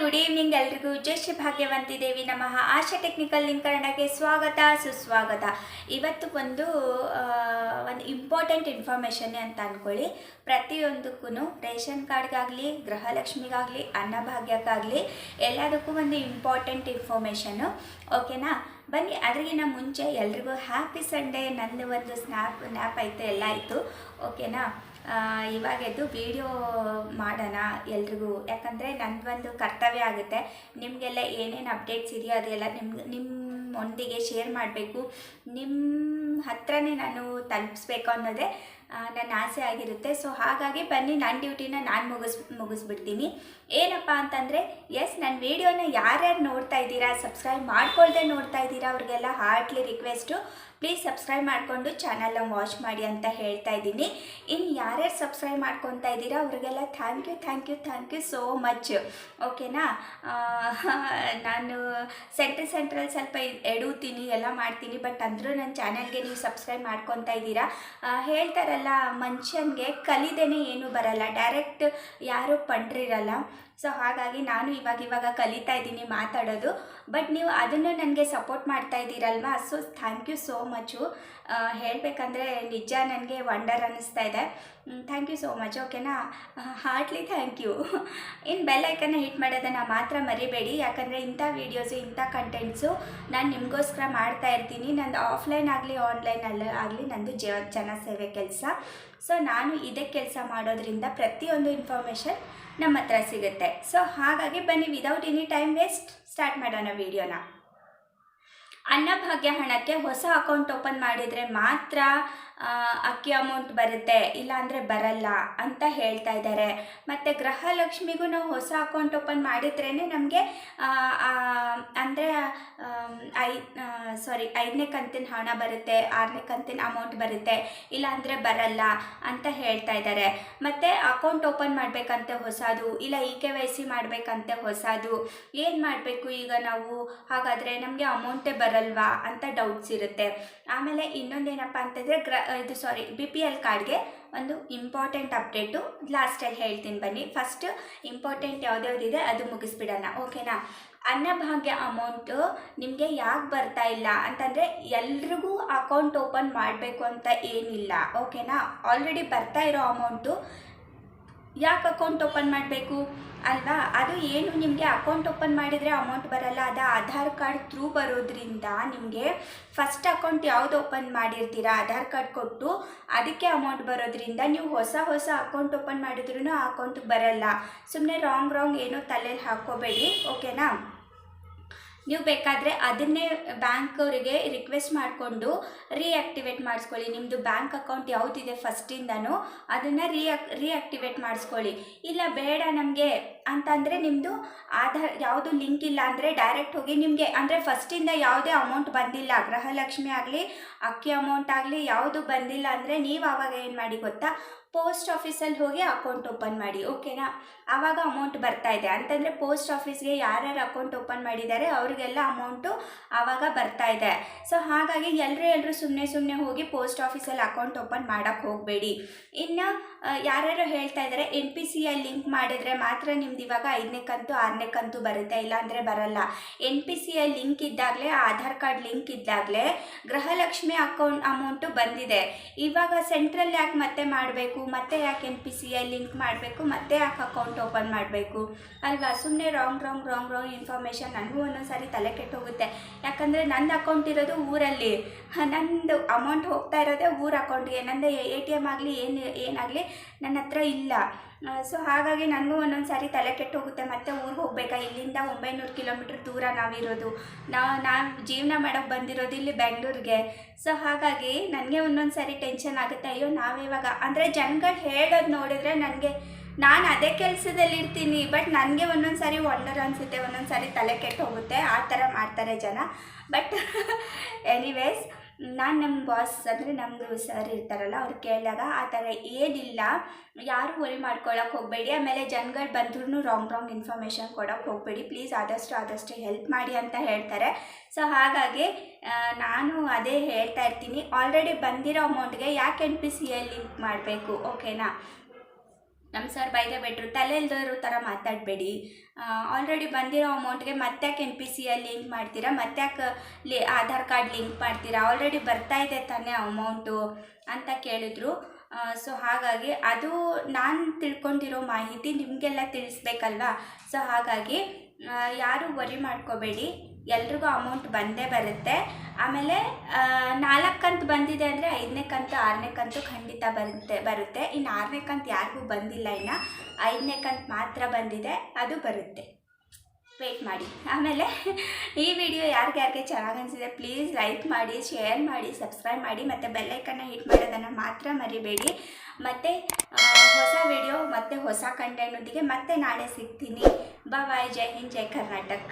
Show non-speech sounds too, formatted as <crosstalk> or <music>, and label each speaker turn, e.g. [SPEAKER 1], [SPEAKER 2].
[SPEAKER 1] Good evening ಎಲ್ರಿಗೂ. ಜೈ ಶ್ರೀ ಭಾಗ್ಯವಂತಿ ದೇವಿ ನಮಃ. Asha technical link ಕನ್ನಡಕ್ಕೆ ಸ್ವಾಗತ, ಸುಸ್ವಾಗತ. ಇವತ್ತು ಒಂದು ಒಂದು ಇಂಪಾರ್ಟೆಂಟ್ ಇನ್ಫಾರ್ಮೇಷನ್ ಅಂತ ಅಂದ್ಕೊಳ್ಳಿ ಪ್ರತಿಯೊಂದಕ್ಕೂ ರೇಷನ್ ಕಾರ್ಡ್ಗಾಗಲಿ, ಗೃಹಲಕ್ಷ್ಮಿಗಾಗಲಿ, ಅನ್ನಭಾಗ್ಯಕ್ಕಾಗಲಿ ಎಲ್ಲದಕ್ಕೂ ಒಂದು ಇಂಪಾರ್ಟೆಂಟ್ ಇನ್ಫಾರ್ಮೇಷನ್ನು. ಓಕೆನಾ? ಬನ್ನಿ ಅದ್ರಿಗಿನ ಮುಂಚೆ ಎಲ್ರಿಗೂ ಹ್ಯಾಪಿ ಸಂಡೇ. ನಂದು ಒಂದು ಸ್ನ್ಯಾಪ್ ನ್ಯಾಪ್ ಐತೆ, ಎಲ್ಲ ಆಯಿತು ಓಕೆನಾ? ಇವಾಗ ಎದ್ದು ವಿಡಿಯೋ ಮಾಡೋಣ ಎಲ್ರಿಗೂ. ಯಾಕಂದರೆ ನನ್ನದೊಂದು ಕರ್ತವ್ಯ ಆಗುತ್ತೆ. ನಿಮಗೆಲ್ಲ ಏನೇನು ಅಪ್ಡೇಟ್ಸ್ ಇದೆಯೋ ಅದೆಲ್ಲ ನಿಮ್ಗೆ ನಿಮ್ಮೊಂದಿಗೆ ಶೇರ್ ಮಾಡಬೇಕು. ನಿಮ್ಮ ಹತ್ರನೇ ನಾನು ತಲುಪಿಸ್ಬೇಕು ಅನ್ನೋದೇ ನನ್ನ ಆಸೆ ಆಗಿರುತ್ತೆ. ಸೊ ಹಾಗಾಗಿ ಬನ್ನಿ ನನ್ನ ಡ್ಯೂಟಿನ ನಾನು ಮುಗಿಸ್, ಮುಗಿಸ್ಬಿಡ್ತೀನಿ. ಏನಪ್ಪ ಅಂತಂದರೆ ಎಸ್ ನನ್ನ ವೀಡಿಯೋನ ಯಾರ್ಯಾರು ನೋಡ್ತಾ ಇದ್ದೀರಾ ಸಬ್ಸ್ಕ್ರೈಬ್ ಮಾಡ್ಕೊಳ್ದೆ ನೋಡ್ತಾ ಇದ್ದೀರಾ, ಅವ್ರಿಗೆಲ್ಲ ಹಾರ್ಟ್ಲಿ ರಿಕ್ವೆಸ್ಟು ಪ್ಲೀಸ್ ಸಬ್ಸ್ಕ್ರೈಬ್ ಮಾಡಿಕೊಂಡು ಚಾನಲ್ನ ವಾಚ್ ಮಾಡಿ ಅಂತ ಹೇಳ್ತಾ ಇದ್ದೀನಿ. ಇನ್ನು ಯಾರ್ಯಾರು ಸಬ್ಸ್ಕ್ರೈಬ್ ಮಾಡ್ಕೊತಾ ಇದ್ದೀರಾ, ಅವ್ರಿಗೆಲ್ಲ thank you thank you thank you so much ಓಕೆನಾ ನಾನು ಸೆಂಟ್ರಲ್ ಸೆಂಟ್ರಲ್ಲಿ ಸ್ವಲ್ಪ ಎಡುತ್ತೀನಿ ಎಲ್ಲ ಮಾಡ್ತೀನಿ ಬಟ್ ಅಂದರೂ ನನ್ನ ಚಾನಲ್ಗೆ ನೀವು ಸಬ್ಸ್ಕ್ರೈಬ್ ಮಾಡ್ಕೊತಾ ಇದ್ದೀರಾ? ಹೇಳ್ತಾರಲ್ಲ, ಮನುಷ್ಯನಿಗೆ ಕಲಿದೇನೆ ಏನು ಬರಲ್ಲ. ಡೈರೆಕ್ಟ್ ಯಾರೂ ಪಂಡ್ರಿರಲ್ಲ. ಸೊ ಹಾಗಾಗಿ ನಾನು ಇವಾಗ ಇವಾಗ ಕಲಿತಾ ಇದ್ದೀನಿ ಮಾತಾಡೋದು. ಬಟ್ ನೀವು ಅದನ್ನು ನನಗೆ ಸಪೋರ್ಟ್ ಮಾಡ್ತಾ ಇದ್ದೀರಲ್ವಾ? So thank you so much ಹೇಳಬೇಕಂದ್ರೆ ನಿಜ ನನಗೆ ವಂಡರ್ ಅನ್ನಿಸ್ತಾ ಇದೆ. ಥ್ಯಾಂಕ್ ಯು ಸೋ ಮಚ್ ಓಕೆನಾ ಹಾರ್ಟ್ಲಿ ಥ್ಯಾಂಕ್ ಯು ಇನ್ನು ಬೆಲ್ ಐಕನ್ನ ಹಿಟ್ ಮಾಡೋದನ್ನು ಮಾತ್ರ ಮರಿಬೇಡಿ. ಯಾಕಂದರೆ ಇಂಥ ವೀಡಿಯೋಸು ಇಂಥ ಕಂಟೆಂಟ್ಸು ನಾನು ನಿಮಗೋಸ್ಕರ ಮಾಡ್ತಾ ಇರ್ತೀನಿ. ನಂದು ಆಫ್ಲೈನ್ ಆಗಲಿ ಆನ್ಲೈನಲ್ಲಿ ಆಗಲಿ, ನಂದು ಜ ಜನಸೇವೆ ಕೆಲಸ. ಸೊ ನಾನು ಇದೇ ಕೆಲಸ ಮಾಡೋದ್ರಿಂದ ಪ್ರತಿಯೊಂದು ಇನ್ಫಾರ್ಮೇಷನ್ ನಮ್ಮ ಹತ್ರ ಸಿಗುತ್ತೆ. ಸೊ ಹಾಗಾಗಿ ಬನ್ನಿ without any time waste start ಮಾಡೋಣ ವಿಡಿಯೋನ ಅನ್ನಭಾಗ್ಯ ಹಣಕ್ಕೆ ಹೊಸ ಅಕೌಂಟ್ ಓಪನ್ ಮಾಡಿದರೆ ಮಾತ್ರ ಅಕ್ಕಿ ಅಮೌಂಟ್ ಬರುತ್ತೆ, ಇಲ್ಲಾಂದರೆ ಬರಲ್ಲ ಅಂತ ಹೇಳ್ತಾ ಇದ್ದಾರೆ. ಮತ್ತು ಗೃಹಲಕ್ಷ್ಮಿಗೂ ನಾವು ಹೊಸ ಅಕೌಂಟ್ ಓಪನ್ ಮಾಡಿದ್ರೇ ನಮಗೆ ಅಂದರೆ ಐ ಸಾರಿ ಐದನೇ ಕಂತಿನ ಹಣ ಬರುತ್ತೆ, ಆರನೇ ಕಂತಿನ ಅಮೌಂಟ್ ಬರುತ್ತೆ, ಇಲ್ಲಾಂದರೆ ಬರಲ್ಲ ಅಂತ ಹೇಳ್ತಾ ಇದ್ದಾರೆ. ಮತ್ತು ಅಕೌಂಟ್ ಓಪನ್ ಮಾಡಬೇಕಂತೆ ಹೊಸದು, ಇಲ್ಲ ಇ ಕೆ ವೈ ಸಿ ಮಾಡಬೇಕಂತೆ ಹೊಸದು, ಏನು ಮಾಡಬೇಕು ಈಗ ನಾವು? ಹಾಗಾದರೆ ನಮಗೆ ಅಮೌಂಟೇ ಬರಲ್ವಾ ಅಂತ ಡೌಟ್ಸ್ ಇರುತ್ತೆ. ಆಮೇಲೆ ಇನ್ನೊಂದೇನಪ್ಪ ಅಂತಂದರೆ, ಗ್ರ ಇದು ಸಾರಿ ಬಿ ಪಿ ಎಲ್ ಕಾರ್ಡ್ಗೆ ಒಂದು ಇಂಪಾರ್ಟೆಂಟ್ ಅಪ್ಡೇಟು ಲಾಸ್ಟಲ್ಲಿ ಹೇಳ್ತೀನಿ ಬನ್ನಿ. ಫಸ್ಟ್ ಇಂಪಾರ್ಟೆಂಟ್ ಯಾವ್ದ್ಯಾವ್ದಿದೆ ಅದು ಮುಗಿಸ್ಬಿಡೋಣ. ಓಕೆನಾ ಅನ್ನಭಾಗ್ಯ ಅಮೌಂಟು ನಿಮಗೆ ಯಾಕೆ ಬರ್ತಾ ಇಲ್ಲ? ಅಂತಂದರೆ ಎಲ್ರಿಗೂ ಅಕೌಂಟ್ ಓಪನ್ ಮಾಡಬೇಕು ಅಂತ ಏನಿಲ್ಲ. ಓಕೆನಾ ಆಲ್ರೆಡಿ ಬರ್ತಾ ಇರೋ ಅಮೌಂಟು ಯಾಕೆ ಅಕೌಂಟ್ ಓಪನ್ ಮಾಡಬೇಕು? ಅಲ್ವಾ? ಅದು ಏನು ನಿಮಗೆ ಅಕೌಂಟ್ ಓಪನ್ ಮಾಡಿದರೆ ಅಮೌಂಟ್ ಬರಲ್ಲ. ಅದು ಆಧಾರ್ ಕಾರ್ಡ್ ಥ್ರೂ ಬರೋದ್ರಿಂದ ನಿಮಗೆ ಫಸ್ಟ್ ಅಕೌಂಟ್ ಯಾವುದು ಓಪನ್ ಮಾಡಿರ್ತೀರಾ? ಆಧಾರ್ ಕಾರ್ಡ್ ಕೊಟ್ಟು ಅದಕ್ಕೆ ಅಮೌಂಟ್ ಬರೋದ್ರಿಂದ ನೀವು ಹೊಸ ಹೊಸ ಅಕೌಂಟ್ ಓಪನ್ ಮಾಡಿದ್ರೂ ಆ ಅಕೌಂಟ್ ಬರಲ್ಲ. ಸುಮ್ಮನೆ ರಾಂಗ್ ರಾಂಗ್ ಏನೋ ತಲೆಯಲ್ಲಿ ಹಾಕೋಬೇಡಿ ಓಕೆನಾ ನೀವು ಬೇಕಾದರೆ ಅದನ್ನೇ ಬ್ಯಾಂಕ್ ಅವರಿಗೆ ರಿಕ್ವೆಸ್ಟ್ ಮಾಡಿಕೊಂಡು ರೀಆಕ್ಟಿವೇಟ್ ಮಾಡಿಸ್ಕೊಳ್ಳಿ. ನಿಮ್ಮದು ಬ್ಯಾಂಕ್ ಅಕೌಂಟ್ ಯಾವುದಿದೆ ಫಸ್ಟಿಂದನೂ ಅದನ್ನು ರೀಆಕ್ ರೀಆಕ್ಟಿವೇಟ್ ಮಾಡಿಸ್ಕೊಳ್ಳಿ. ಇಲ್ಲ ಬೇಡ ನಮಗೆ ಅಂತಂದರೆ ನಿಮ್ಮದು ಆಧಾರ್ ಯಾವುದು ಲಿಂಕ್ ಇಲ್ಲ ಅಂದರೆ ಡೈರೆಕ್ಟ್ ಹೋಗಿ ನಿಮಗೆ ಅಂದರೆ ಫಸ್ಟಿಂದ ಯಾವುದೇ ಅಮೌಂಟ್ ಬಂದಿಲ್ಲ. ಗೃಹಲಕ್ಷ್ಮಿ ಆಗಲಿ, ಅಕ್ಕಿ ಅಮೌಂಟ್ ಆಗಲಿ ಯಾವುದು ಬಂದಿಲ್ಲ ಅಂದರೆ ನೀವು ಆವಾಗ ಏನು ಮಾಡಿ ಗೊತ್ತಾ? ಪೋಸ್ಟ್ ಆಫೀಸಲ್ಲಿ ಹೋಗಿ ಅಕೌಂಟ್ ಓಪನ್ ಮಾಡಿ. ಓಕೆನಾ ಆವಾಗ ಅಮೌಂಟ್ ಬರ್ತಾ ಇದೆ. ಅಂತಂದರೆ ಪೋಸ್ಟ್ ಆಫೀಸ್ಗೆ ಯಾರ್ಯಾರು ಅಕೌಂಟ್ ಓಪನ್ ಮಾಡಿದ್ದಾರೆ ಅವರಿಗೆಲ್ಲ ಅಮೌಂಟು ಆವಾಗ ಬರ್ತಾ ಇದೆ. ಸೊ ಹಾಗಾಗಿ ಎಲ್ಲರೂ ಎಲ್ಲರೂ ಸುಮ್ಮನೆ ಸುಮ್ಮನೆ ಹೋಗಿ ಪೋಸ್ಟ್ ಆಫೀಸಲ್ಲಿ ಅಕೌಂಟ್ ಓಪನ್ ಮಾಡೋಕ್ಕೆ ಹೋಗಬೇಡಿ. ಇನ್ನು ಯಾರ್ಯಾರು ಹೇಳ್ತಾ ಇದ್ದಾರೆ ಎನ್ ಪಿ ಸಿ ಲಿಂಕ್ ಮಾಡಿದರೆ ಮಾತ್ರ ನಿಮ್ದು ಇವಾಗ ಐದನೇ ಕಂತು ಆರನೇ ಕಂತು ಬರುತ್ತೆ ಇಲ್ಲಾಂದರೆ ಬರಲ್ಲ. N P C I link ಇದ್ದಾಗಲೇ, ಆಧಾರ್ ಕಾರ್ಡ್ ಲಿಂಕ್ ಇದ್ದಾಗಲೇ ಗೃಹಲಕ್ಷ್ಮಿ ಅಕೌಂಟ್ ಅಮೌಂಟು ಬಂದಿದೆ. ಇವಾಗ ಸೆಂಟ್ರಲ್ ಯಾಕೆ ಮತ್ತೆ ಮಾಡಬೇಕು? ಮತ್ತೆ ಯಾಕೆ N P C I link ಮಾಡಬೇಕು? ಮತ್ತೆ ಯಾಕೆ ಅಕೌಂಟ್ ಓಪನ್ ಮಾಡಬೇಕು? ಅಲ್ವಾ? ಸುಮ್ಮನೆ wrong wrong wrong wrong information ನನಗೂ ಒಂದೊಂದ್ಸರಿ ತಲೆ ಕೆಟ್ಟೋಗುತ್ತೆ ಯಾಕಂದರೆ ನಂದು ಅಕೌಂಟ್ ಇರೋದು ಊರಲ್ಲಿ. ನಂದು ಅಮೌಂಟ್ ಹೋಗ್ತಾ ಇರೋದೇ ಊರ ಅಕೌಂಟ್ಗೆ. ನಂದು ಎ ಟಿ ಎಂ ಆಗಲಿ, ಏನು, ಏನಾಗಲಿ ನನ್ನ ಹತ್ರ ಇಲ್ಲ. ಸೊ ಹಾಗಾಗಿ ನನಗೂ ಒಂದೊಂದು ಸಾರಿ ತಲೆ ಕೆಟ್ಟೋಗುತ್ತೆ ಮತ್ತೆ ಊರಿಗೆ ಹೋಗ್ಬೇಕಾ? ಇಲ್ಲಿಂದ ಒಂಬೈನೂರು ಕಿಲೋಮೀಟ್ರ್ ದೂರ ನಾವಿರೋದು. ನಾವು ನಾನು ಜೀವನ ಮಾಡೋಕ್ಕೆ ಬಂದಿರೋದು ಇಲ್ಲಿ ಬೆಂಗಳೂರಿಗೆ. ಸೊ ಹಾಗಾಗಿ ನನಗೆ ಒಂದೊಂದು ಸಾರಿ ಟೆನ್ಷನ್ ಆಗುತ್ತೆ. ಅಯ್ಯೋ, ನಾವಿವಾಗ, ಅಂದರೆ ಜನಗಳು ಹೇಳೋದು ನೋಡಿದ್ರೆ ನನಗೆ, ನಾನು ಅದೇ ಕೆಲಸದಲ್ಲಿ ಇರ್ತೀನಿ ಬಟ್ ನನಗೆ ಒಂದೊಂದು ಸಾರಿ ವಂಡರ್ ಅನಿಸುತ್ತೆ. ಒಂದೊಂದು ಸಾರಿ ತಲೆ ಕೆಟ್ಟು ಹೋಗುತ್ತೆ. ಆ ಥರ ಮಾಡ್ತಾರೆ ಜನ. ಬಟ್ ಎನಿವೇಸ್ <laughs> ನಾನು ನಮ್ಮ ಬಾಸ್ ಅಂದರೆ ನಮ್ಮದು ಸರ್ ಇರ್ತಾರಲ್ಲ, ಅವ್ರು ಕೇಳಿದಾಗ ಆ ಥರ ಏನಿಲ್ಲ. ಯಾರು ವರಿ ಮಾಡ್ಕೊಳ್ಳೋಕೆ ಹೋಗಬೇಡಿ. ಆಮೇಲೆ ಜನಗಳು ಬಂದ್ರೂ ರಾಂಗ್ ರಾಂಗ್ ಇನ್ಫಾರ್ಮೇಷನ್ ಕೊಡೋಕ್ಕೆ ಹೋಗಬೇಡಿ. ಪ್ಲೀಸ್ ಆದಷ್ಟು ಆದಷ್ಟು ಹೆಲ್ಪ್ ಮಾಡಿ ಅಂತ ಹೇಳ್ತಾರೆ. ಸೊ ಹಾಗಾಗಿ ನಾನು ಅದೇ ಹೇಳ್ತಾ ಇರ್ತೀನಿ. ಆಲ್ರೆಡಿ ಬಂದಿರೋ ಅಮೌಂಟ್ಗೆ ಯಾಕೆ N P C L link ಮಾಡಬೇಕು? ಓಕೆನಾ ನಮ್ಮ ಸರ್ ಬೈದೆ ಬಿಟ್ರು, ತಲೆ ಇಲ್ದೋರು ಥರ ಮಾತಾಡಬೇಡಿ. ಆಲ್ರೆಡಿ ಬಂದಿರೋ ಅಮೌಂಟ್ಗೆ ಮತ್ತೆ ಯಾಕೆ ಎನ್ ಪಿ ಸಿಯಲ್ಲಿ ಲಿಂಕ್ ಮಾಡ್ತೀರಾ? ಮತ್ತೆ ಯಾಕೆ ಲಿ, ಆಧಾರ್ ಕಾರ್ಡ್ ಲಿಂಕ್ ಮಾಡ್ತೀರಾ? ಆಲ್ರೆಡಿ ಬರ್ತಾ ಇದೆ ತಾನೇ ಅಮೌಂಟು ಅಂತ ಕೇಳಿದ್ರು. ಸೊ ಹಾಗಾಗಿ ಅದು ನಾನು ತಿಳ್ಕೊಂಡಿರೋ ಮಾಹಿತಿ ನಿಮಗೆಲ್ಲ ತಿಳಿಸ್ಬೇಕಲ್ವಾ? ಸೊ ಹಾಗಾಗಿ ಯಾರು ವರಿ ಮಾಡ್ಕೋಬೇಡಿ. ಎಲ್ರಿಗೂ ಅಮೌಂಟ್ ಬಂದೇ ಬರುತ್ತೆ. ಆಮೇಲೆ ನಾಲ್ಕು ಕಂತು ಬಂದಿದೆ ಅಂದರೆ ಐದನೇ ಕಂತು ಆರನೇ ಕಂತು ಖಂಡಿತ ಬರುತ್ತೆ ಬರುತ್ತೆ. ಇನ್ನು ಆರನೇ ಕಂತು ಯಾರಿಗೂ ಬಂದಿಲ್ಲ ಇನ್ನು. ಐದನೇ ಕಂತು ಮಾತ್ರ ಬಂದಿದೆ, ಅದು ಬರುತ್ತೆ. ವೇಟ್ ಮಾಡಿ. ಆಮೇಲೆ, ಈ ವಿಡಿಯೋ ಯಾರಿಗ್ಯಾರಿಗೆ ಚೆನ್ನಾಗಿ ಅನಿಸಿದೆ ಪ್ಲೀಸ್ ಲೈಕ್ ಮಾಡಿ ಶೇರ್ ಮಾಡಿ ಸಬ್ಸ್ಕ್ರೈಬ್ ಮಾಡಿ, ಮತ್ತು ಬೆಲ್ಲೈಕನ್ನ ಹಿಟ್ ಮಾಡೋದನ್ನು ಮಾತ್ರ ಮರಿಬೇಡಿ. ಮತ್ತು ಹೊಸ ವಿಡಿಯೋ ಮತ್ತು ಹೊಸ ಕಂಟೆಂಟೊಂದಿಗೆ ಮತ್ತೆ ನಾಳೆ ಸಿಗ್ತೀನಿ. ಬಾಯ್ ಜೈ ಹಿಂದ್, ಜೈ ಕರ್ನಾಟಕ್.